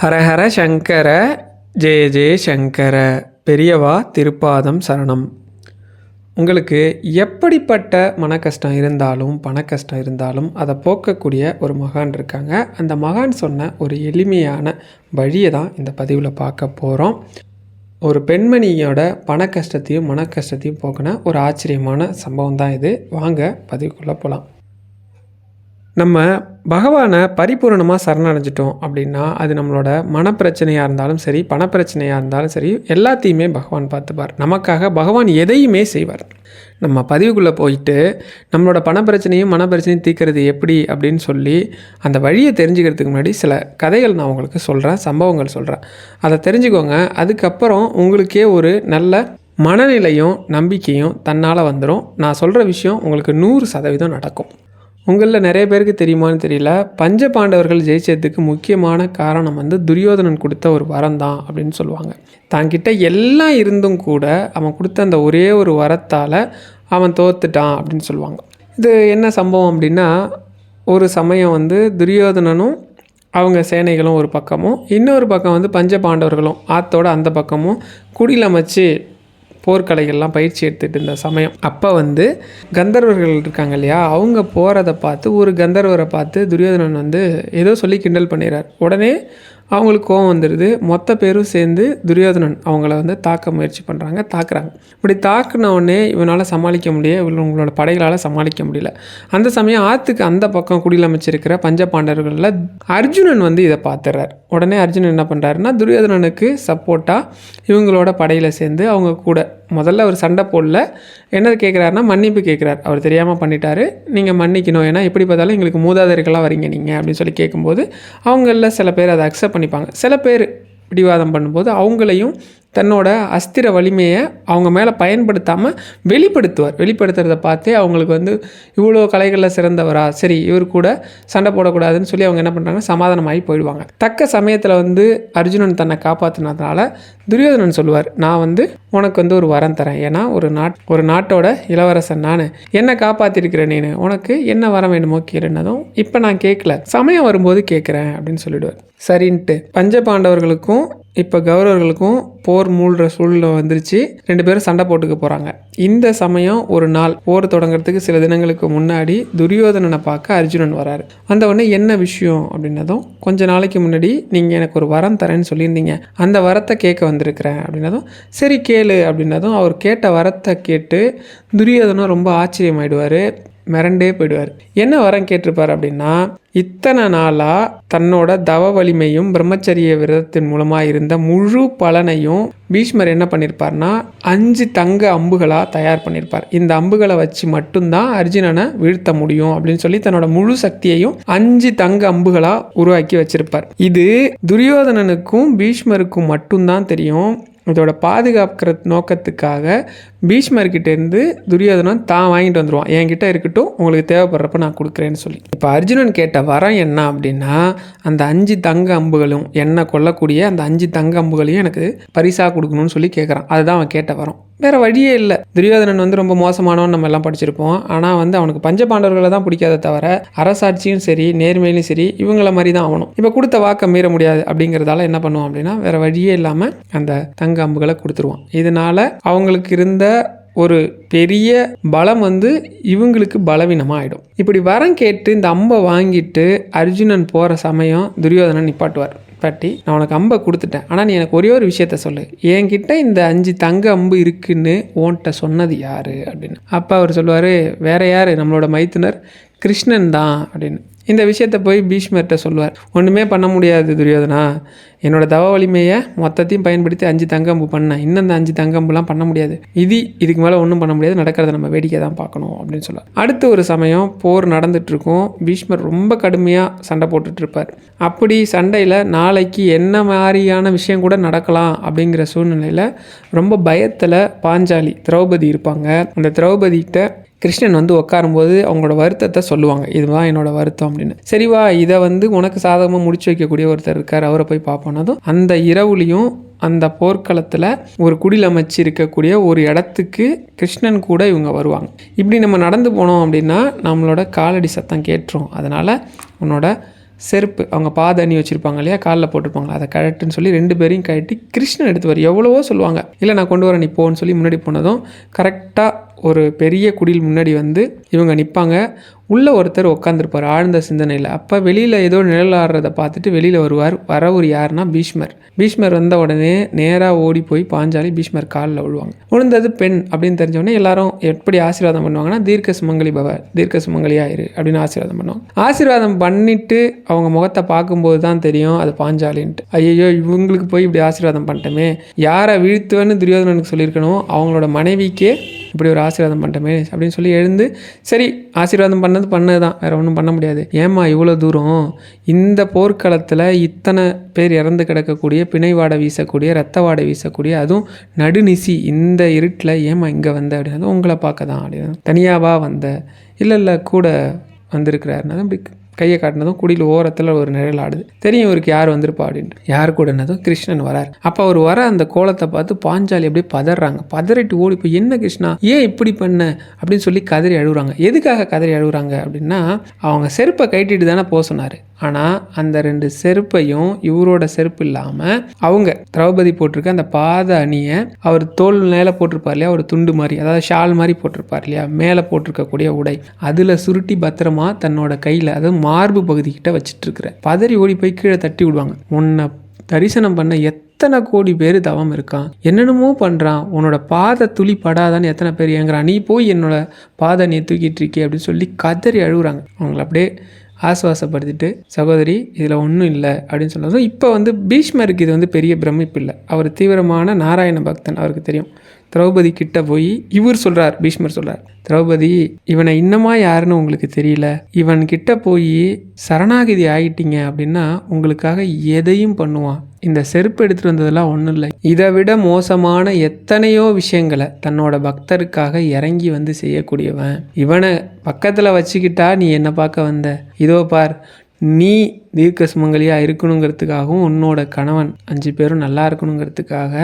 ஹரஹர சங்கர ஜெய ஜெய சங்கர பெரியவா திருப்பாதம் சரணம். உங்களுக்கு எப்படிப்பட்ட மன கஷ்டம் இருந்தாலும் பண கஷ்டம் இருந்தாலும் அதை போக்கக்கூடிய ஒரு மகான் இருக்காங்க. அந்த மகான் சொன்ன ஒரு எளிமையான வழியை தான் இந்த பதிவில் பார்க்க போகிறோம் ஒரு பெண்மணியோட பண கஷ்டத்தையும் மன கஷ்டத்தையும் போக்குன ஒரு ஆச்சரியமான சம்பவம் தான் இது. வாங்க பதிவுக்குள்ளே போகலாம் நம்ம பகவானை பரிபூரணமாக சரணடைஞ்சிட்டோம் அப்படின்னா அது நம்மளோட மனப்பிரச்சனையாக இருந்தாலும் சரி பணப்பிரச்சனையாக இருந்தாலும் சரி எல்லாத்தையுமே பகவான் பார்த்துப்பார். நமக்காக பகவான் எதையுமே செய்வார். நம்ம பதிவுக்குள்ளே போயிட்டு நம்மளோட பணப்பிரச்சனையும் மனப்பிரச்சனையும் தீர்க்கறது எப்படி அப்படின்னு சொல்லி அந்த வழியை தெரிஞ்சுக்கிறதுக்கு முன்னாடி சில கதைகள் நான் உங்களுக்கு சொல்கிறேன் சம்பவங்கள் சொல்கிறேன் அதை தெரிஞ்சுக்கோங்க. அதுக்கப்புறம் உங்களுக்கே ஒரு நல்ல மனநிலையும் நம்பிக்கையும் தன்னால் வந்துடும் நான் சொல்கிற விஷயம் உங்களுக்கு நூறு சதவீதம் நடக்கும். உங்களில் நிறைய பேருக்கு தெரியுமான்னு தெரியல. பஞ்ச பாண்டவர்கள் ஜெயிச்சதுக்கு முக்கியமான காரணம் வந்து துரியோதனன் கொடுத்த ஒரு வரம் தான் அப்படின்னு சொல்லுவாங்க. தாங்கிட்ட எல்லாம் இருந்தும் கூட அவன் கொடுத்த அந்த ஒரே ஒரு வரத்தால் அவன் தோத்துட்டான் அப்படின்னு சொல்லுவாங்க. இது என்ன சம்பவம் அப்படின்னா ஒரு சமயம் வந்து துரியோதனனும் அவங்க சேனைகளும் ஒரு பக்கமும் இன்னொரு பக்கம் வந்து பஞ்ச பாண்டவர்களும் ஆத்தோட அந்த பக்கமும் குடியில் அமைச்சு போர்க்கலைகள்லாம் பயிற்சி எடுத்துகிட்டு இருந்த சமயம். அப்போ வந்து கந்தர்வர்கள் இருக்காங்க இல்லையா? அவங்க போகிறத பார்த்து ஒரு கந்தர்வரை பார்த்து துரியோதனன் வந்து ஏதோ சொல்லி கிண்டல் பண்ணிடுறார் உடனே அவங்களுக்கு கோவம் வந்துடுது மொத்த பேரும் சேர்ந்து துரியோதனன் அவங்கள வந்து தாக்க முயற்சி பண்ணுறாங்க தாக்குறாங்க. இப்படி தாக்குன உடனே இவனால் சமாளிக்க முடியல இவங்களோட படைகளால் சமாளிக்க முடியல. அந்த சமயம் ஆற்றுக்கு அந்த பக்கம் குடியில் அமைச்சிருக்கிற பஞ்ச பாண்டவர்களில் அர்ஜுனன் வந்து இதை பார்த்துறார் உடனே அர்ஜுனன் என்ன பண்ணுறாருன்னா துரியோதனனுக்கு சப்போர்ட்டாக இவங்களோட படையில் சேர்ந்து அவங்க கூட முதல்ல ஒரு சண்டை போடல. என்ன கேட்குறாருன்னா மன்னிப்பு கேட்குறாரு அவர் தெரியாமல் பண்ணிட்டாரு. நீங்கள் மன்னிக்கணும். ஏன்னா எப்படி பார்த்தாலும் எங்களுக்கு மூதாதையர்களாக வரீங்க நீங்கள் அப்படின்னு சொல்லி கேட்கும்போது அவங்களில் சில பேர் அதை அக்செப்ட் பண்ணிப்பாங்க. சில பேர் பிடிவாதம் பண்ணும்போது அவங்களையும் தன்னோட அஸ்திர வலிமையை அவங்க மேலே பயன்படுத்தாமல் வெளிப்படுத்துவார். வெளிப்படுத்துறத பார்த்தே அவங்களுக்கு வந்து இவ்வளோ கலைகளில் சிறந்தவரா? சரி இவர் கூட சண்டை போடக்கூடாதுன்னு சொல்லி அவங்க என்ன பண்ணுறாங்க சமாதானமாகி போயிடுவாங்க. தக்க சமயத்தில் வந்து அர்ஜுனன் தன்னை காப்பாற்றினதுனால துரியோதனன் சொல்லுவார் நான் வந்து உனக்கு வந்து ஒரு வரம் தரேன். ஏன்னா ஒரு நாட் ஒரு நாட்டோட இளவரசன் நான். என்ன காப்பாற்றிருக்கிறேன் நீனு. உனக்கு என்ன வரம் வேணுமோ கேளுன்னதும் இப்போ நான் கேட்கல சமயம் வரும்போது கேட்குறேன் அப்படின்னு சொல்லிடுவார். சரின்ட்டு பஞ்ச பாண்டவர்களுக்கும் இப்போ கௌரவர்களுக்கும் போர் மூழ்கிற சூழ்நிலை வந்துருச்சு. ரெண்டு பேரும் சண்டை போட்டுக்க போகிறாங்க இந்த சமயம் ஒரு நாள் போர் தொடங்குறதுக்கு சில தினங்களுக்கு முன்னாடி துரியோதனனை பார்க்க அர்ஜுனன் வராரு. வந்த என்ன விஷயம் அப்படின்னதும் கொஞ்ச நாளைக்கு முன்னாடி நீங்கள் எனக்கு ஒரு வரம் தரேன்னு சொல்லியிருந்தீங்க. அந்த வரத்தை கேட்க வந்திருக்கிறேன் அப்படின்னதும் சரி கேளு அப்படின்னதும் அவர் கேட்ட வரத்தை கேட்டு துரியோதனம் ரொம்ப ஆச்சரியமாயிடுவார். மிரண்டே போயிடுவார். என்ன வரம் கேட்டிருப்பார் அப்படின்னா இத்தனை நாளாக தன்னோட தவ வலிமையும் பிரம்மச்சரிய விரதத்தின் மூலமாக இருந்த முழு பலனையும் பீஷ்மர் என்ன பண்ணியிருப்பார்னா அஞ்சு தங்க அம்புகளாக தயார் பண்ணியிருப்பார் இந்த அம்புகளை வச்சு மட்டும்தான் அர்ஜுனனை வீழ்த்த முடியும் அப்படின்னு சொல்லி தன்னோட முழு சக்தியையும் அஞ்சு தங்க அம்புகளாக உருவாக்கி வச்சிருப்பார். இது துரியோதனனுக்கும் பீஷ்மருக்கும் மட்டும்தான் தெரியும். இதோட பாதுகாக்கிற நோக்கத்துக்காக பீஷ்மர்கிட்டேருந்து துரியோதனன் தான் வாங்கிட்டு வந்துடுவான் என்கிட்ட இருக்கட்டும் உங்களுக்கு தேவைப்படுறப்ப நான் கொடுக்குறேன்னு சொல்லி. இப்போ அர்ஜுனன் கேட்ட வரம் என்ன அப்படின்னா அந்த அஞ்சு தங்க அம்புகளும் என்ன கொல்லக்கூடிய அந்த அஞ்சு தங்க அம்புகளையும் எனக்கு பரிசாக கொடுக்கணும்னு சொல்லி கேட்குறான் அதுதான் அவன் கேட்ட வரம். வேறு வழியே இல்லை. துரியோதனன் வந்து ரொம்ப மோசமானவன் நம்ம எல்லாம் படிச்சிருப்போம். ஆனால் வந்து அவனுக்கு பஞ்ச பாண்டவர்களை தான் பிடிக்காத தவிர அரசாட்சியும் சரி நேர்மையிலும் சரி இவங்கள மாதிரி தான் ஆகணும். இப்போ கொடுத்த வாக்கை மீற முடியாது அப்படிங்கிறதால என்ன பண்ணுவான் அப்படின்னா வேறு வழியே இல்லாமல் அந்த தங்க அம்புகளை கொடுத்துருவான். இதனால் அவங்களுக்கு இருந்த ஒரு பெரிய பலம் வந்து இவங்களுக்கு பலவீனமாக ஆகிடும் இப்படி வரம் கேட்டு இந்த அம்பை வாங்கிட்டு அர்ஜுனன் போகிற சமயம் துரியோதனன் நிப்பாட்டுவார். பாட்டி நான் உனக்கு அம்பை கொடுத்துட்டேன். ஆனால் நீ எனக்கு ஒரே ஒரு விஷயத்த சொல்லு. என்கிட்ட இந்த அஞ்சு தங்க அம்பு இருக்குன்னு உன்கிட்ட சொன்னது யார்? அப்படின்னு. அப்போ அவர் சொல்லுவார் வேற யார்? நம்மளோட மைத்துனர். கிருஷ்ணன் தான் அப்படின்னு. இந்த விஷயத்தை போய் பீஷ்மர்கிட்ட சொல்லுவார். ஒன்றுமே பண்ண முடியாது துரியோதனா. என்னோட தவ வலிமையை மொத்தத்தையும் பயன்படுத்தி அஞ்சு தங்கம்பு பண்ணேன் இன்னும் அந்த அஞ்சு தங்கம்புலாம் பண்ண முடியாது. இது இதுக்கு மேலே ஒன்றும் பண்ண முடியாது. நடக்கிறத நம்ம வேடிக்கை தான் பார்க்கணும் அப்படின்னு சொல்லுவார். அடுத்த ஒரு சமயம் போர் நடந்துட்டுருக்கும். பீஷ்மர் ரொம்ப கடுமையாக சண்டை போட்டுட்ருப்பார் அப்படி சண்டையில் நாளைக்கு என்ன மாதிரியான விஷயம் கூட நடக்கலாம் அப்படிங்கிற சூழ்நிலையில் ரொம்ப பயத்தில் பாஞ்சாலி திரௌபதி இருப்பாங்க. அந்த திரௌபதிகிட்ட கிருஷ்ணன் வந்து உட்காரும்போது அவங்களோட வருத்தத்தை சொல்லுவாங்க. இதுதான் என்னோட வருத்தம் அப்படின்னு. சரிவா இதை வந்து உனக்கு சாதகமாக முடிச்சு வைக்கக்கூடிய ஒருத்தர் இருக்கார் அவரை போய் பார்ப்போனதும் அந்த இரவுலையும் அந்த போர்க்களத்தில் ஒரு குடில் அமைச்சு இருக்கக்கூடிய ஒரு இடத்துக்கு கிருஷ்ணன் கூட இவங்க வருவாங்க. இப்படி நம்ம நடந்து போனோம் அப்படின்னா நம்மளோட காலடி சத்தம் கேட்டுரும். அதனால் உன்னோட செருப்பு அவங்க பாத அணி வச்சுருப்பாங்க இல்லையா காலில் போட்டிருப்பாங்க அதை கழட்டுன்னு சொல்லி ரெண்டு பேரையும் கழட்டி கிருஷ்ணன் எடுத்து வர எவ்வளவோ சொல்லுவாங்க. இல்லை நான் கொண்டு வரேன் நீ போன்னு சொல்லி முன்னாடி போனதும் கரெக்டாக ஒரு பெரிய குடில் முன்னாடி வந்து இவங்க நிற்பாங்க உள்ளே ஒருத்தர் உட்காந்துருப்பார் ஆழ்ந்த சிந்தனையில். அப்போ வெளியில் ஏதோ நிழல் ஆடுறதை பார்த்துட்டு வெளியில் வருவார். வரவர் யாருன்னா பீஷ்மர். பீஷ்மர் வந்த உடனே நேராக ஓடி போய் பாஞ்சாலி பீஷ்மர் காலில் விழுவாங்க. விழுந்தது பெண் அப்படின்னு தெரிஞ்சவொடனே எல்லாரும் எப்படி ஆசீர்வாதம் பண்ணுவாங்கன்னா தீர்க்க சுமங்கலி பவ தீர்க்க சுமங்கலியா இரு அப்படின்னு ஆசீர்வாதம் பண்ணுவாங்க. ஆசீர்வாதம் பண்ணிட்டு அவங்க முகத்தை பார்க்கும்போது தான் தெரியும் அது பாஞ்சாலின்ட்டு. ஐயோ இவங்களுக்கு போய் இப்படி ஆசீர்வாதம் பண்ணிட்டோமே. யாரை வீழ்த்துவேன்னு துரியோதனனுக்கு சொல்லியிருக்கணும் அவங்களோட மனைவிக்கே இப்படி ஒரு ஆசீர்வாதம் பண்ணிட்டமே அப்படின்னு சொல்லி எழுந்து சரி ஆசீர்வாதம் பண்ணது பண்ணது தான் வேறு ஒன்றும் பண்ண முடியாது. ஏம்மா இவ்வளோ தூரம்? இந்த போர்க்களத்தில் இத்தனை பேர் இறந்து கிடக்கக்கூடிய பிணை வாடை வீசக்கூடிய ரத்த வாடை வீசக்கூடிய அதுவும் நடுநிசி இந்த இருட்டில் ஏம்மா இங்கே வந்த அப்படின்னா உங்களை பார்க்க தான் அப்படின்னு. தனியாவா வந்த? இல்லை இல்லை கூட வந்திருக்கிறாருன்னா அப்படி கையை காட்டினதும் குடியில் ஓரத்தில் ஒரு நிழல் ஆடுது. தெரியும் இவருக்கு யார் வந்திருப்பா அப்படின்ட்டு. யார் கூடனதும் கிருஷ்ணன் வரார். அப்போ அவர் வர அந்த கோலத்தை பார்த்து பாஞ்சாலி அப்படியே பதறாங்க. பதறிட்டு ஓடி போய் என்ன கிருஷ்ணா? ஏன் இப்படி பண்ண? அப்படின்னு சொல்லி கதறி அழுகுறாங்க எதுக்காக கதறி அழுகுறாங்க அப்படின்னா அவங்க செருப்பை கைட்டிட்டு தானே போக சொன்னார். ஆனால் அந்த ரெண்டு செருப்பையும் இவரோட செருப்பு இல்லாமல் அவங்க திரௌபதி போட்டிருக்க அந்த பாத அணியை அவர் தோல் மேலே போட்டிருப்பார் இல்லையா? ஒரு துண்டு மாதிரி. அதாவது ஷால் மாதிரி போட்டிருப்பார் இல்லையா? மேலே போட்டிருக்கக்கூடிய உடை. அதில் சுருட்டி பத்திரமா தன்னோட கையில் அதுவும் மார்பு பகுதிக்கிட்ட வச்சிட்டு பதறி ஓடி போய் கீழே தட்டி விடுவாங்க. உன்னை தரிசனம் பண்ண எத்தனை கோடி பேர் தவம் இருக்கான். என்னென்னமோ பண்ணுறான் உன்னோட பாதை துளி படாதான்னு எத்தனை பேர் ஏங்குறான். நீ போய் என்னோட பாதை நீ தூக்கிட்டு இருக்கே அப்படின்னு சொல்லி கதறி அழுகுறாங்க. அவங்கள அப்படியே ஆசுவாசப்படுத்திட்டு சகோதரி இதில் ஒன்றும் இல்லை. அப்படின்னு சொன்னதும் இப்போ வந்து பீஷ்மருக்கு இது வந்து பெரிய பிரமிப்பு இல்லை. அவர் தீவிரமான நாராயண பக்தன் அவருக்கு தெரியும். திரௌபதி கிட்ட போய் இவர் சொல்கிறார் பீஷ்மர் சொல்கிறார் திரௌபதி இவனை இன்னமா யாருன்னு உங்களுக்கு தெரியல? இவன் கிட்ட போய் சரணாகிதி ஆகிட்டீங்க அப்படின்னா உங்களுக்காக எதையும் பண்ணுவான். இந்த செருப்பு எடுத்துகிட்டு வந்ததெல்லாம் ஒன்றும் இல்லை. இதை விட மோசமான எத்தனையோ விஷயங்களை தன்னோட பக்தருக்காக இறங்கி வந்து செய்யக்கூடியவன். இவனை பக்கத்தில் வச்சுக்கிட்டா நீ என்னை பார்க்க வந்த? இதோ பார் நீ தீர்க்க சுமங்கலியாக இருக்கணுங்கிறதுக்காகவும் உன்னோட கணவன் அஞ்சு பேரும் நல்லா இருக்கணுங்கிறதுக்காக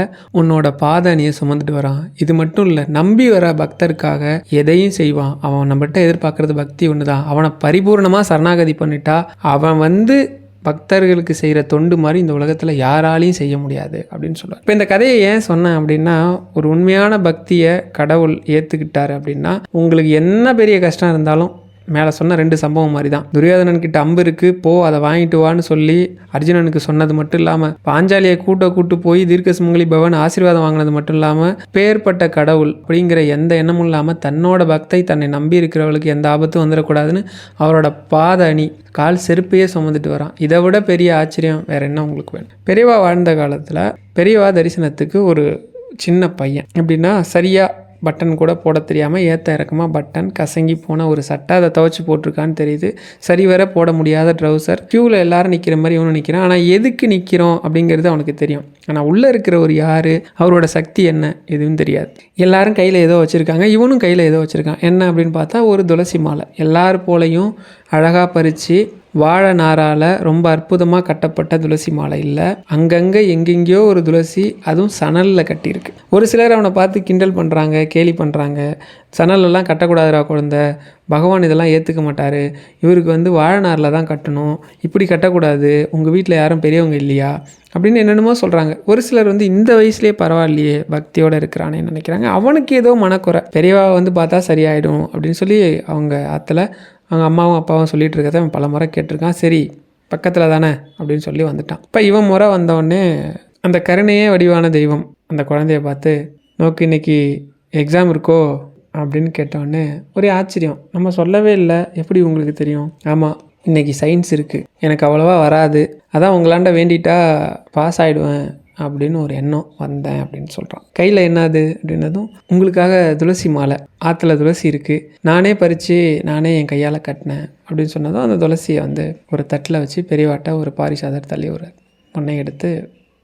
உன்னோட பாதை அணியை சுமந்துட்டு வரான். இது மட்டும் இல்லை நம்பி வர பக்தருக்காக எதையும் செய்வான். அவன் நம்மகிட்ட எதிர்பார்க்கறது பக்தி ஒன்று தான் அவனை பரிபூர்ணமாக சரணாகதி பண்ணிட்டா அவன் வந்து பக்தர்களுக்கு செய்கிற தொண்டு மாதிரி இந்த உலகத்தில் யாராலையும் செய்ய முடியாது அப்படின்னு சொல்லுவார். இப்போ இந்த கதையை ஏன் சொன்னேன் அப்படின்னா ஒரு உண்மையான பக்தியை கடவுள் ஏற்றுக்கிட்டாரு அப்படின்னா உங்களுக்கு என்ன பெரிய கஷ்டம் இருந்தாலும் மேலே சொன்ன ரெண்டு சம்பவம் மாதிரி தான் துரியோதனன் கிட்ட அம்பு இருக்கு போ அதை வாங்கிட்டு வான்னு சொல்லி அர்ஜுனனுக்கு சொன்னது மட்டும் இல்லாமல் பாஞ்சாலியை கூட்ட கூட்டு போய் தீர்க்க சுமங்கலி பவன் ஆசீர்வாதம் வாங்கினது மட்டும் இல்லாமல் பேர்பட்ட கடவுள் அப்படிங்கிற எந்த எண்ணமும் இல்லாமல் தன்னோட பக்தை தன்னை நம்பி இருக்கிறவளுக்கு எந்த ஆபத்தும் வந்துடக்கூடாதுன்னு அவரோட பாத அணி கால் செருப்பையே சுமந்துட்டு வரான். இதை விட பெரிய ஆச்சரியம் வேற என்ன உங்களுக்கு வேணும்? பெரியவா வாழ்ந்த காலத்தில் பெரியவா தரிசனத்துக்கு ஒரு சின்ன பையன். எப்படின்னா சரியாக பட்டன் கூட போட தெரியாமல் ஏற்ற இறக்கமாக பட்டன் கசங்கி போன ஒரு சட்டை அதை துவச்சி போட்டிருக்கான்னு தெரியுது. சரி வர போட முடியாத ட்ரௌசர் க்யூவில் எல்லாரும் நிற்கிற மாதிரி இவனும் நிற்கிறான் ஆனால் எதுக்கு நிற்கிறோம் அப்படிங்கிறது அவனுக்கு தெரியும். ஆனால் உள்ளே இருக்கிற ஒரு யார் அவரோட சக்தி என்ன எதுவும் தெரியாது. எல்லாரும் கையில் ஏதோ வச்சுருக்காங்க. இவனும் கையில் ஏதோ வச்சுருக்கான். என்ன அப்படின்னு பார்த்தா ஒரு துளசி மாலை. எல்லார் போலையும் அழகாக பறித்து வாழை நாரால் ரொம்ப அற்புதமாக கட்டப்பட்ட துளசி மாலை இல்லை. அங்கங்கே எங்கெங்கேயோ ஒரு துளசி அதுவும் சணலில் கட்டியிருக்கு. ஒரு சிலர் அவனை பார்த்து கிண்டல் பண்ணுறாங்க கேலி பண்ணுறாங்க சணலெல்லாம் கட்டக்கூடாதுரா குழந்த. பகவான் இதெல்லாம் ஏற்றுக்க மாட்டார். இவருக்கு வந்து வாழை நாரில் தான் கட்டணும். இப்படி கட்டக்கூடாது. உங்கள் வீட்டில் யாரும் பெரியவங்க இல்லையா? அப்படின்னு என்னென்னமோ சொல்கிறாங்க ஒரு சிலர் வந்து இந்த வயசுலேயே பரவாயில்லையே பக்தியோடு இருக்கிறானே நினைக்கிறாங்க. அவனுக்கு ஏதோ மனக்குறை. பெரியவா வந்து பார்த்தா சரியாயிடும் அப்படின்னு சொல்லி அவங்க ஆற்றுல அவங்க அம்மாவும் அப்பாவும் சொல்லிட்டு இருக்கிறத அவன் பல முறை கேட்டிருக்கான். சரி பக்கத்தில் தானே? அப்படின்னு சொல்லி வந்துட்டான். இப்போ இவன் முறை வந்தவொடனே அந்த கருணையே வடிவான தெய்வம் அந்த குழந்தைய பார்த்து நோக்கு இன்னைக்கு எக்ஸாம் இருக்கோ? அப்படின்னு கேட்டோடனே ஒரே ஆச்சரியம். நம்ம சொல்லவே இல்லை. எப்படி உங்களுக்கு தெரியும்? ஆமாம் இன்றைக்கி சயின்ஸ் இருக்குது எனக்கு அவ்வளோவா வராது. அதான் உங்களாண்ட வேண்டிட்டா பாஸ் ஆகிடுவேன் அப்படின்னு ஒரு எண்ணம் வந்தேன் அப்படின்னு சொல்கிறான் கையில் என்னது அப்படின்னதும் உங்களுக்காக துளசி மாலை ஆற்றுல துளசி இருக்குது நானே பறித்து நானே என் கையால் கட்டினேன். அப்படின்னு சொன்னதும் அந்த துளசியை வந்து ஒரு தட்டில் வச்சு பெரியவாட்ட ஒரு பாரிசாதர் தள்ளி ஒரு பொண்ணை எடுத்து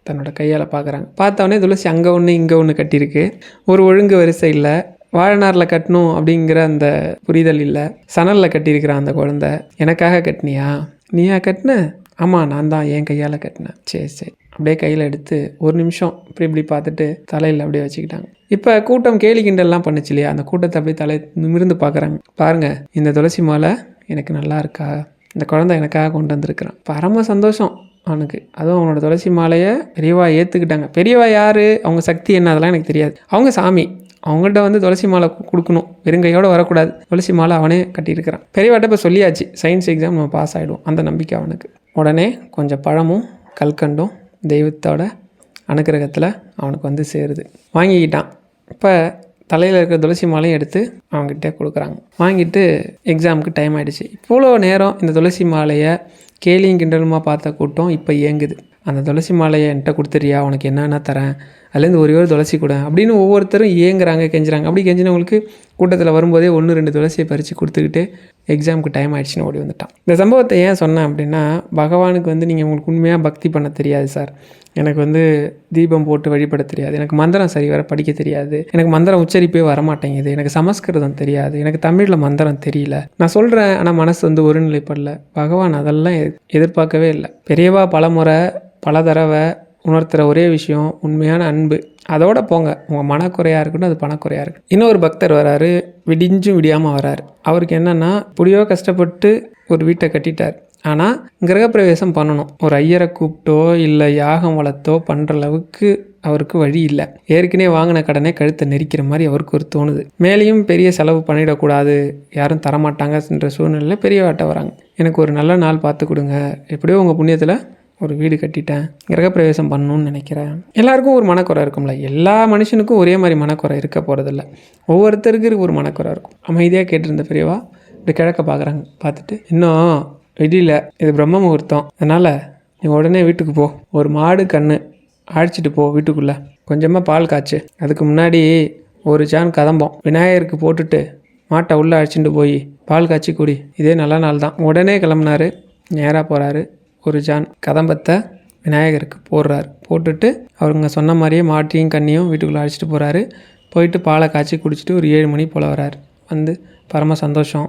தன்னோட கையால் பார்க்குறாங்க பார்த்தவொடனே துளசி அங்கே ஒன்று இங்கே ஒன்று கட்டியிருக்கு. ஒரு ஒழுங்கு வரிசை இல்லை. வாழநாரில் கட்டணும் அப்படிங்கிற அந்த புரிதல் இல்லை. சணலில் கட்டியிருக்கிறான் அந்த குழந்தை எனக்காக கட்டினியா? நீயா கட்டின? ஆமாம் நான் தான் என் கையால் கட்டினேன். சரி சரி. அப்படியே கையில் எடுத்து ஒரு நிமிஷம் இப்படி இப்படி பார்த்துட்டு தலையில் அப்படியே வச்சுக்கிட்டாங்க. இப்போ கூட்டம் கேலி கிண்டல்லாம் பண்ணுச்சு இல்லையா? அந்த கூட்டத்தை அப்படியே தலை நிமிர்ந்து பார்க்குறாங்க பாருங்கள் இந்த துளசி மாலை எனக்கு நல்லா இருக்கா? இந்த குழந்தை எனக்காக கொண்டு வந்திருக்கிறான். பரம சந்தோஷம் அவனுக்கு. அதுவும் அவனோட துளசி மாலையை பெரியவா ஏற்றுக்கிட்டாங்க பெரியவா யார்? அவங்க சக்தி என்ன அதெல்லாம் எனக்கு தெரியாது. அவங்க சாமி. அவங்கள்ட்ட வந்து துளசி மாலை கொடுக்கணும். வெறுங்கையோடு வரக்கூடாது. துளசி மாலை அவனே கட்டியிருக்கிறான். பெரியவாட்ட இப்போ சொல்லியாச்சு. சயின்ஸ் எக்ஸாம் நம்ம பாஸ் ஆகிடுவோம் அந்த நம்பிக்கை அவனுக்கு. உடனே கொஞ்சம் பழமும் கல்கண்டும் தெய்வத்தோட அனுக்கிரகத்தில் அவனுக்கு வந்து சேருது. வாங்கிக்கிட்டான். இப்போ தலையில் இருக்கிற துளசி மாலையும் எடுத்து அவங்ககிட்ட கொடுக்குறாங்க. வாங்கிட்டு எக்ஸாமுக்கு டைம் ஆகிடுச்சு இவ்வளோ நேரம் இந்த துளசி மாலையை கேலியும் கிண்டலுமா பார்த்த கூட்டம் இப்போ இயங்குது. அந்த துளசி மாலையை என்கிட்ட கொடுத்துறியா? உனக்கு என்னென்ன தரேன்? அதுலேருந்து ஒரே ஒரு துளசி கொடு. அப்படின்னு ஒவ்வொருத்தரும் ஏங்குறாங்க கெஞ்சுறாங்க. அப்படி கெஞ்சினவங்களுக்கு கூட்டத்தில் வரும்போதே ஒன்று ரெண்டு துளசியை பறித்து கொடுத்துக்கிட்டு எக்ஸாமுக்கு டைம் ஆயிடுச்சுன்னு ஓடி வந்துட்டான். இந்த சம்பவத்தை ஏன் சொன்னேன் அப்படின்னா பகவானுக்கு வந்து நீங்கள் உங்களுக்கு உண்மையாக பக்தி பண்ண தெரியாது சார். எனக்கு வந்து தீபம் போட்டு வழிபட தெரியாது. எனக்கு மந்திரம் சரி வர படிக்க தெரியாது. எனக்கு மந்திரம் உச்சரிப்பே வரமாட்டேங்குது. எனக்கு சமஸ்கிருதம் தெரியாது. எனக்கு தமிழில் மந்திரம் தெரியல. நான் சொல்கிறேன் ஆனால் மனசு வந்து ஒருநிலைப்படல. பகவான் அதெல்லாம் எ- எதிர்பார்க்கவே இல்லை. பெரியவா பலமுறை பல தடவை உணர்த்துற ஒரே விஷயம் உண்மையான அன்பு. அதோட போங்க. உங்கள் மனக்குறையாக இருக்கட்டும் அது பணக்குறையாக இருக்கட்டும் இன்னொரு பக்தர் வராரு விடிஞ்சும் விடியாமல் வராரு. அவருக்கு என்னென்னா இப்படியோ கஷ்டப்பட்டு ஒரு வீட்டை கட்டிட்டார். ஆனால் கிரகப்பிரவேசம் பண்ணணும். ஒரு ஐயரை கூப்பிட்டோ இல்லை யாகம் வளர்த்தோ பண்ணுற அளவுக்கு அவருக்கு வழி இல்லை. ஏற்கனவே வாங்கின கடனே கழுத்தை நெரிக்கிற மாதிரி அவருக்கு ஒரு தோணுது. மேலேயும் பெரிய செலவு பண்ணிடக்கூடாது. யாரும் தரமாட்டாங்கன்ற சூழ்நிலையில் பெரியவாட்ட வராங்க. எனக்கு ஒரு நல்ல நாள் பார்த்து கொடுங்க. எப்படியோ உங்கள் புண்ணியத்தில் ஒரு வீடு கட்டிட்டேன் கிரகப்பிரவேசம் பண்ணணும்னு நினைக்கிறேன். எல்லாருக்கும் ஒரு மனக்குறை இருக்கும்ல. எல்லா மனுஷனுக்கும் ஒரே மாதிரி மனக்குறை இருக்க போகிறதில்ல ஒவ்வொருத்தருக்கு ஒரு மனக்குறை இருக்கும். அமைதியாக கேட்டிருந்த பெரியவா இப்படி கிழக்க பார்க்குறாங்க பார்த்துட்டு இன்னும் வெளியில் இது பிரம்ம முகூர்த்தம். அதனால் நீ உடனே வீட்டுக்கு போ. ஒரு மாடு கண்ணு அழைச்சிட்டு போ வீட்டுக்குள்ளே. கொஞ்சமாக பால் காய்ச்சு. அதுக்கு முன்னாடி ஒரு ஜான் கதம்பம். விநாயகருக்கு போட்டுட்டு மாட்டை உள்ளே அழைச்சிட்டு போய் பால் காய்ச்சி குடி. இதே நல்ல நாள் தான் உடனே கிளம்புனாரு. நேராக போகிறாரு ஒரு ஜான் கதம்பத்தை விநாயகருக்கு போடுறாரு. போட்டுட்டு அவருங்க சொன்ன மாதிரியே மாட்டியும் கண்ணியும் வீட்டுக்குள்ளே அழைச்சிட்டு போகிறாரு போயிட்டு பாலை காய்ச்சி குடிச்சிட்டு ஒரு ஏழு மணி போல் வரார். வந்து பரம சந்தோஷம்.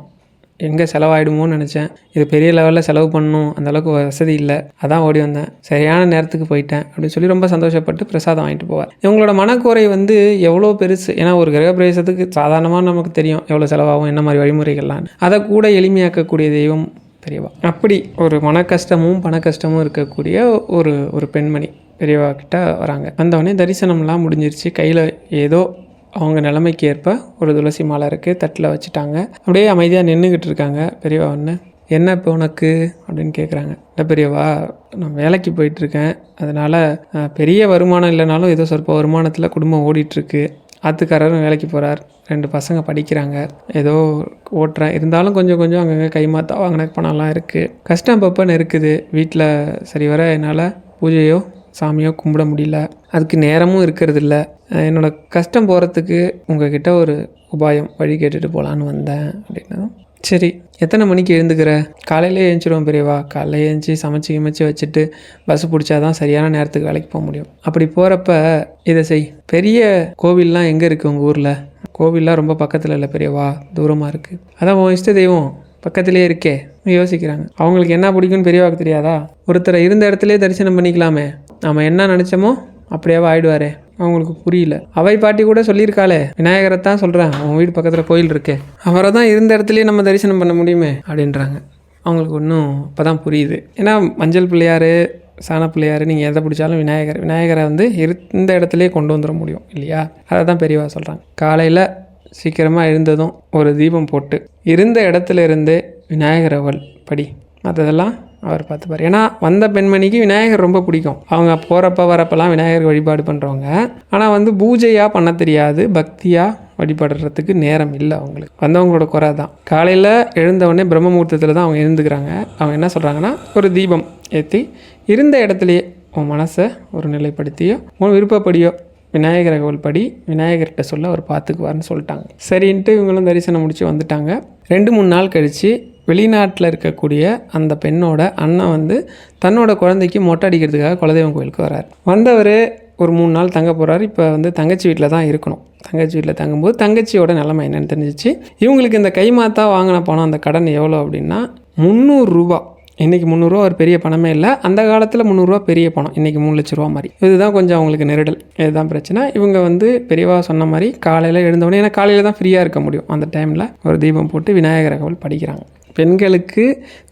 எங்கே செலவாயிடுமோன்னு நினச்சேன். இது பெரிய லெவலில் செலவு பண்ணணும் அந்தளவுக்கு வசதி இல்லை. அதான் ஓடி வந்தேன். சரியான நேரத்துக்கு போயிட்டேன் அப்படின்னு சொல்லி ரொம்ப சந்தோஷப்பட்டு பிரசாதம் வாங்கிட்டு போவார். இவங்களோட மனக்குறை வந்து எவ்வளோ பெருசு. ஏன்னா ஒரு கிரகப்பிரவேசத்துக்கு சாதாரணமாக நமக்கு தெரியும் எவ்வளோ செலவாகும் என்ன மாதிரி வழிமுறைகள்லாம் அதை கூட எளிமையாக்கக்கூடிய தெய்வம் பெரியவா. அப்படி ஒரு மன கஷ்டமும் பண கஷ்டமும் இருக்கக்கூடிய ஒரு ஒரு பெண்மணி பெரியவா கிட்ட வராங்க. வந்தவொடனே தரிசனம்லாம் முடிஞ்சிருச்சு. கையில் ஏதோ அவங்க நிலைமைக்கு ஏற்ப ஒரு துளசி மாலை இருக்குது தட்டில் வச்சுட்டாங்க. அப்படியே அமைதியாக நின்றுக்கிட்டு இருக்காங்க. பெரியவா ஒன்று என்ன இப்போ உனக்கு? அப்படின்னு கேட்குறாங்க இல்லை பெரியவா நான் வேலைக்கு போயிட்டுருக்கேன் அதனால் பெரிய வருமானம் இல்லைனாலும் ஏதோ சொற்ப வருமானத்தில் குடும்பம் ஓடிட்டுருக்கு ஆத்துக்காரரும் வேலைக்கு போகிறார் ரெண்டு பசங்க படிக்கிறாங்க. ஏதோ ஓட்டுறேன் இருந்தாலும் கொஞ்சம் கொஞ்சம் அங்கங்கே கைமாத்தா வாங்கின பணம்லாம் இருக்குது கஷ்டம் அப்பப்போ இருக்குது வீட்டில் சரி வர என்னால் பூஜையோ சாமியோ கும்பிட முடியல. அதுக்கு நேரமும் இருக்கிறது இல்லை என்னோடய கஷ்டம் போகிறதுக்கு உங்ககிட்ட ஒரு உபாயம் வழி கேட்டுட்டு போகலான்னு வந்தேன் அப்படின்னதும் சரி எத்தனை மணிக்கு எழுந்துக்கிற? காலையிலே எழுந்திருவோம் பெரியவா. காலையில் எழுந்துச்சி சமைச்சு கிமைச்சு வச்சுட்டு பஸ் பிடிச்சாதான் சரியான நேரத்துக்கு வேலைக்கு போக முடியும். அப்படி போகிறப்ப இதை செய். பெரிய கோவில்லாம் எங்கே இருக்குது உங்கள் ஊரில்? கோவில்லாம் ரொம்ப பக்கத்தில் இல்லை பெரியவா. தூரமாக இருக்குது அதான் உன் இஷ்ட தெய்வம். பக்கத்திலே இருக்கே யோசிக்கிறாங்க. அவங்களுக்கு என்ன பிடிக்கும்னு பெரியவாக்கு தெரியாதா? ஒருத்தரை இருந்த இடத்துலயே தரிசனம் பண்ணிக்கலாமே. நம்ம என்ன நினச்சோமோ அப்படியே ஆயிடுவாரே. அவங்களுக்கு புரியல. அவை பாட்டி கூட சொல்லியிருக்காளே. விநாயகரை தான் சொல்கிறேன் அவன் வீடு பக்கத்தில் கோயில் இருக்கே. அவரை தான் இருந்த இடத்துலையே நம்ம தரிசனம் பண்ண முடியுமே அப்படின்றாங்க. அவங்களுக்கு ஒன்றும் இப்போ தான் புரியுது. ஏன்னா மஞ்சள் பிள்ளையார் சாண பிள்ளையார் நீங்கள் எதை பிடிச்சாலும் விநாயகர் விநாயகரை வந்து இருந்த இடத்துலையே கொண்டு வந்துட முடியும் இல்லையா? அதை தான் பெரியவா சொல்கிறாங்க காலையில் சீக்கிரமாக எழுந்ததும் ஒரு தீபம் போட்டு இருந்த இடத்துல இருந்தே விநாயகர் அவள் படி மற்றதெல்லாம் அவர் பார்த்துப்பார். ஏன்னா வந்த பெண்மணிக்கு விநாயகர் ரொம்ப பிடிக்கும். அவங்க போகிறப்ப வரப்பெல்லாம் விநாயகர் வழிபாடு பண்ணுறவங்க ஆனால் வந்து பூஜையாக பண்ண தெரியாது. பக்தியாக வழிபடுறதுக்கு நேரம் இல்லை அவங்களுக்கு. வந்தவங்களோட குறை தான். காலையில் எழுந்தவொடனே பிரம்ம முகூர்த்தத்தில் தான் அவங்க எழுந்துக்கிறாங்க. அவங்க என்ன சொல்கிறாங்கன்னா ஒரு தீபம் ஏற்றி இருந்த இடத்துலையே உன் மனசை ஒரு நிலைப்படுத்தியோ உன் விருப்பப்படியோ விநாயகர் அகவல் படி விநாயகர்கிட்ட சொல்ல அவர் பார்த்துக்குவார்னு சொல்லிட்டாங்க. சரின்ட்டு இவங்களும் தரிசனம் முடித்து வந்துட்டாங்க. ரெண்டு மூணு நாள் கழித்து வெளிநாட்டில் இருக்கக்கூடிய அந்த பெண்ணோட அண்ணன் வந்து தன்னோட குழந்தைக்கு மொட்டை அடிக்கிறதுக்காக குலதெய்வம் கோயிலுக்கு வரார். வந்தவர் ஒரு மூணு நாள் தங்க போகிறாரு இப்போ வந்து தங்கச்சி வீட்டில் தான் இருக்கணும். தங்கச்சி வீட்டில் தங்கும்போது தங்கச்சியோட நிலைமை என்னென்னு தெரிஞ்சிச்சு. இவங்களுக்கு இந்த கைமாத்தா வாங்கின பணம் அந்த கடன் எவ்வளோ அப்படின்னா முந்நூறுரூபா இன்றைக்கி முந்நூறுரூவா ஒரு பெரிய பணமே இல்லை. அந்த காலத்தில் முந்நூறுரூவா பெரிய பணம். இன்றைக்கி மூணு லட்ச ரூபா மாதிரி. இதுதான் கொஞ்சம் அவங்களுக்கு நெருடல். இதுதான் பிரச்சனை. இவங்க வந்து பெரியவா சொன்ன மாதிரி காலையில் எழுந்தவொடனே ஏன்னா காலையில் தான் ஃப்ரீயாக இருக்க முடியும். அந்த டைமில் ஒரு தீபம் போட்டு விநாயகர் கோவில் படிக்கிறாங்க. பெண்களுக்கு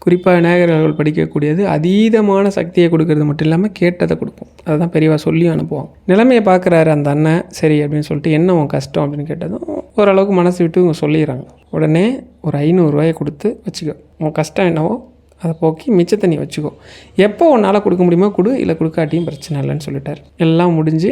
குறிப்பாக விநாயகர்கள் படிக்கக்கூடியது அதீதமான சக்தியை கொடுக்கறது மட்டும் இல்லாமல் கேட்டதை கொடுக்கும். அதுதான் பெரியவா சொல்லி அனுப்புவாங்க. நிலைமையை பார்க்குறாரு அந்த அண்ணன். சரி அப்படின்னு சொல்லிட்டு என்ன உன் கஷ்டம்? அப்படின்னு கேட்டதும் ஓரளவுக்கு மனசு விட்டு இவங்க சொல்லிடுறாங்க. உடனே ஒரு ஐநூறுரூவாயை கொடுத்து வச்சுக்கோ. உன் கஷ்டம் என்னவோ அதை போக்கி மிச்சத்தை நீ வச்சுக்கோ. எப்போ உன்னால் கொடுக்க முடியுமோ கொடு இல்லை கொடுக்காட்டியும் பிரச்சனை இல்லைன்னு சொல்லிட்டார். எல்லாம் முடிஞ்சு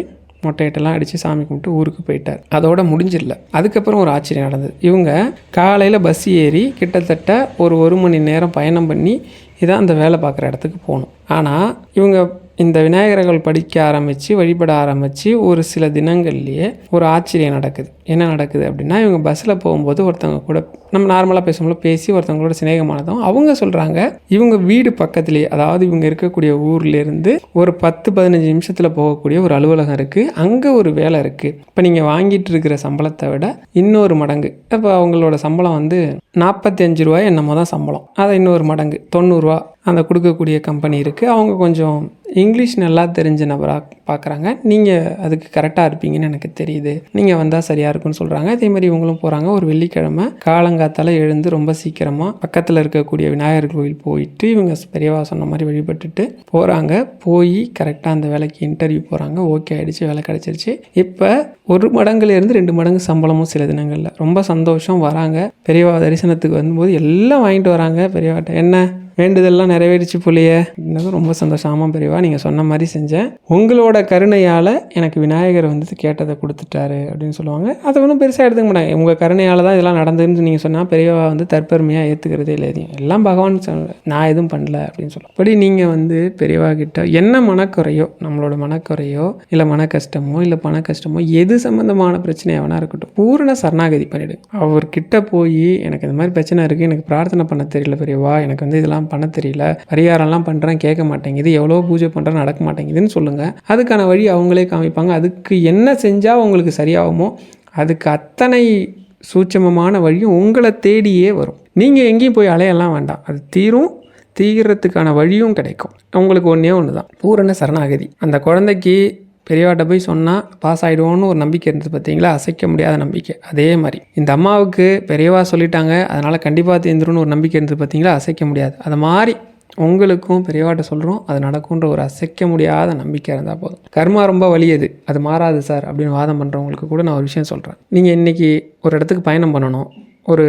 மொட்டையிட்டெல்லாம் அடித்து சாமி கும்பிட்டு ஊருக்கு போயிட்டார். அதோட முடிஞ்சிடல. அதுக்கப்புறம் ஒரு ஆச்சரியம் நடந்தது. இவங்க காலையில் பஸ் ஏறி கிட்டத்தட்ட ஒரு ஒரு மணி நேரம் பயணம் பண்ணி இதான் அந்த வேலை பார்க்குற இடத்துக்கு போகணும். ஆனால் இவங்க இந்த விநாயகர்கள் படிக்க ஆரம்பித்து வழிபட ஆரம்பித்து ஒரு சில தினங்கள்லேயே ஒரு ஆச்சரியம் நடக்குது. என்ன நடக்குது அப்படின்னா இவங்க பஸ்ஸில் போகும்போது ஒருத்தவங்க கூட நம்ம நார்மலாக பேசும்போது பேசி ஒருத்தவங்களோட சிநேகமானதும் அவங்க சொல்கிறாங்க இவங்க வீடு பக்கத்துலேயே அதாவது இவங்க இருக்கக்கூடிய ஊர்லேருந்து ஒரு பத்து பதினஞ்சு நிமிஷத்தில் போகக்கூடிய ஒரு அலுவலகம் இருக்குது அங்கே ஒரு வேலை இருக்குது இப்போ நீங்கள் வாங்கிட்டு இருக்கிற சம்பளத்தை விட இன்னொரு மடங்கு. இப்போ அவங்களோட சம்பளம் வந்து நாற்பத்தி அஞ்சு ரூபாய் என்னமோ தான் சம்பளம். அதை இன்னொரு மடங்கு தொண்ணூறுரூவா அந்த கொடுக்கக்கூடிய கம்பெனி இருக்குது அவங்க கொஞ்சம் இங்கிலீஷ் நல்லா தெரிஞ்ச நபராக பார்க்குறாங்க நீங்கள் அதுக்கு கரெக்டாக இருப்பீங்கன்னு எனக்கு தெரியுது. நீங்கள் வந்தால் சரியாக இருக்கும்னு சொல்கிறாங்க அதே மாதிரி இவங்களும் போகிறாங்க ஒரு வெள்ளிக்கிழமை காலங்காத்தால் எழுந்து ரொம்ப சீக்கிரமாக பக்கத்தில் இருக்கக்கூடிய விநாயகர் கோவில் போயிட்டு இவங்க பெரியவா சொன்ன மாதிரி வழிபட்டுட்டு போகிறாங்க போய் கரெக்டாக அந்த வேலைக்கு இன்டர்வியூ போகிறாங்க ஓகே ஆகிடுச்சு வேலை கிடச்சிருச்சு. இப்போ ஒரு மடங்குலேருந்து ரெண்டு மடங்கு சம்பளமும் சில தினங்களில். ரொம்ப சந்தோஷம். வராங்க. பெரியவா தரிசனத்துக்கு வரும்போது எல்லாம் வாங்கிட்டு வராங்க பெரியவாட்ட. என்ன? வேண்டுதல்லாம் நிறைவேறிச்சு புள்ளைய அப்படின்னதும் ரொம்ப சந்தோஷம். ஆமாம் பெரியவா நீங்கள் சொன்ன மாதிரி செஞ்சேன். உங்களோட கருணையால் எனக்கு விநாயகர் வந்து கேட்டதை கொடுத்துட்டாரு அப்படின்னு சொல்லுவாங்க. அதை ஒன்றும் பெருசாக எடுத்துக்க மாட்டாங்க. உங்கள் கருணையால் தான் இதெல்லாம் நடந்ததுன்னு நீங்கள் சொன்னால் பெரியவா வந்து தற்பெருமையாக ஏற்றுக்கிறதே இல்லை எதையும் எல்லாம் பகவான் சொன்ன- நான் எதுவும் பண்ணல அப்படின்னு சொல்லுவோம் அப்படி நீங்கள் வந்து பெரியவா கிட்ட என்ன மனக்குறையோ நம்மளோட மனக்குறையோ இல்லை மன கஷ்டமோ இல்லை பண கஷ்டமோ எது சம்மந்தமான பிரச்சனையாக வேணா இருக்கட்டும் பூரண சரணாகதி பண்ணிவிடுங்க அவர்கிட்ட போய் எனக்கு இந்த மாதிரி பிரச்சனை இருக்குது எனக்கு பிரார்த்தனை பண்ண தெரியல பெரியவா எனக்கு வந்து இதெல்லாம் பண்ண தெரியல. பரிகாரம்லாம் பண்ணுறேன் கேட்க மாட்டேங்குது. எவ்வளோ பூஜை பண்ணுறேன் நடக்க மாட்டேங்குதுன்னு சொல்லுங்கள் அதுக்கான வழி அவங்களே காமிப்பாங்க. அதுக்கு என்ன செஞ்சால் உங்களுக்கு சரியாகுமோ அதுக்கு அத்தனை சூட்சமமான வழியும் உங்களை தேடியே வரும். நீங்கள் எங்கேயும் போய் அலையெல்லாம் வேண்டாம். அது தீரும் தீர்றதுக்கான வழியும் கிடைக்கும். உங்களுக்கு ஒன்றே ஒன்று தான் பூரண சரணாகதி. அந்த குழந்தைக்கு பெரியவாட்ட போய் சொன்னால் பாஸ் ஆகிடுவோன்னு ஒரு நம்பிக்கை இருந்தது பார்த்தீங்களா அசைக்க முடியாத நம்பிக்கை. அதே மாதிரி இந்த அம்மாவுக்கு பெரியவா சொல்லிட்டாங்க அதனால் கண்டிப்பாக தேர்ந்துருன்னு ஒரு நம்பிக்கை இருந்தது பார்த்தீங்களா அசைக்க முடியாது. அது மாதிரி உங்களுக்கும் பெரியவாட்ட சொல்கிறோம் அது நடக்குன்ற ஒரு அசைக்க முடியாத நம்பிக்கை இருந்தால் போதும். கர்மா ரொம்ப வலியது அது. மாறாது சார் அப்படின்னு வாதம் பண்ணுறவங்களுக்கு கூட நான் ஒரு விஷயம் சொல்கிறேன் நீங்கள் இன்றைக்கி ஒரு இடத்துக்கு பயணம் பண்ணணும். ஒரு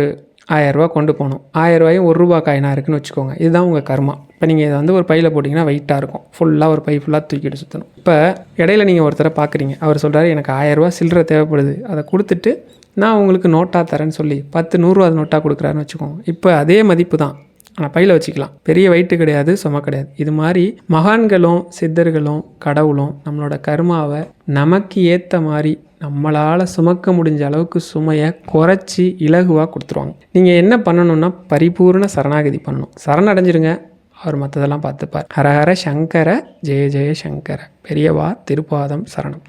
ஆயரூவா கொண்டு போகணும். ஆயரூவாயும் ஒரு ரூபா காயினாக இருக்குன்னு வச்சுக்கோங்க. இதுதான் உங்கள் கர்மா. இப்போ நீங்கள் இதை வந்து ஒரு பையில் போட்டிங்கன்னா வெயிட்டாக இருக்கும். ஃபுல்லாக ஒரு பை ஃபுல்லாக தூக்கிட்டு சுற்றணும் இப்போ இடையில நீங்கள் ஒருத்தரை பார்க்குறீங்க அவர் சொல்கிறாரு எனக்கு ஆயரூவா சில்லறை தேவைப்படுது. அதை கொடுத்துட்டு நான் உங்களுக்கு நோட்டாக தரேன்னு சொல்லி பத்து நூறுரூவா நோட்டாக கொடுக்குறாருன்னு வச்சுக்கோங்க. இப்போ அதே மதிப்பு தான். ஆனால் பையில் வச்சுக்கலாம். பெரிய வெயிட்டு கிடையாது சும கிடையாது. இது மாதிரி மகான்களும் சித்தர்களும் கடவுளும் நம்மளோட கர்மாவை நமக்கு ஏற்ற மாதிரி நம்மளால் சுமக்க முடிஞ்ச அளவுக்கு சுமையை குறைச்சி இலகுவாக கொடுத்துருவாங்க. நீங்கள் என்ன பண்ணணும்னா பரிபூர்ண சரணாகதி பண்ணணும். சரணடைஞ்சிருங்க. அவர் மற்றதெல்லாம் பார்த்துப்பார். ஹரஹர சங்கர ஜெய ஜெய சங்கர. பெரியவா திருப்பாதம் சரணம்.